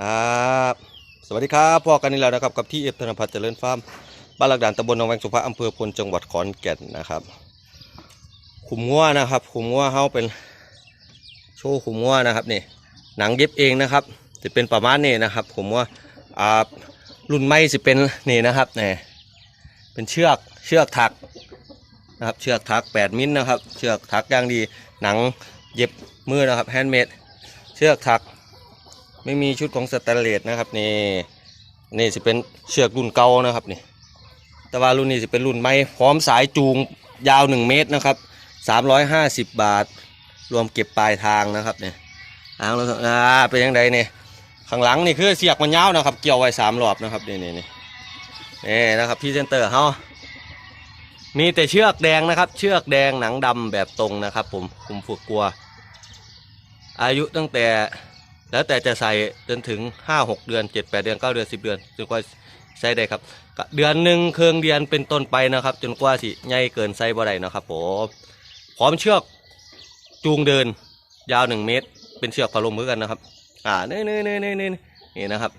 ครับสวัสดีครับพ่อกันนี่แล้วนะครับกับที่เอฟธนพัฒน์เจริญฟาร์มบ้านหลักด่านตำบลหนองแวงสุภาอำเภอพลจังหวัดขอนแก่นนะครับ ขุมงัวนะครับ ขุมงัวเฮาเป็นโชว์ขุมงัวนะครับนี่หนังเย็บเองนะครับจะเป็นประมาณนี้นะครับขุมงัวอ่ารุ่นใหม่สิเป็นนี่นะครับนี่เป็นเชือกเชือกถักนะครับเชือกถัก 8 มิลนะครับ เชือกถักอย่างดีหนังเย็บมือนะครับแฮนด์เมดเชือกถัก ไม่มีชุดของสแตนเลสนะครับนี่นี่สิเป็นเชือกรุ่นเก่านะครับนี่แต่ว่ารุ่นนี้สิเป็นรุ่นใหม่พร้อมสายจูงยาว 1 เมตรนะครับ 350 บาท รวมเก็บปลายทางนะครับเนี่ยทางเราอ่าเป็นยังไงเนี่ยข้างหลังนี่คือเสียกมันยาวนะครับ เกี่ยวไว้สามรอบนะครับนี่นี่นี่นี่นะครับพรีเซนเตอร์เขามีแต่เชือกแดงนะครับ เชือกแดงหนังดำแบบตรงนะครับ ผมคุมฝึกกลัว อายุตั้งแต่ แล้วแต่จะใส่จนถึง 5 6 เดือน 7 8 เดือน 9 เดือน 10 เดือนจนกว่าใส่ได้ครับ เดือนหนึ่งเครื่องเดือนเป็นต้นไปนะครับ จนกว่าสิใหญ่เกินไซบ่ได้นะครับผมพร้อมเชือกจูงเดินยาว 1 เมตร เป็นเชือกพะลมมือกันนะครับ อ่านี่นี่นี่นี่นี่นี่นะครับ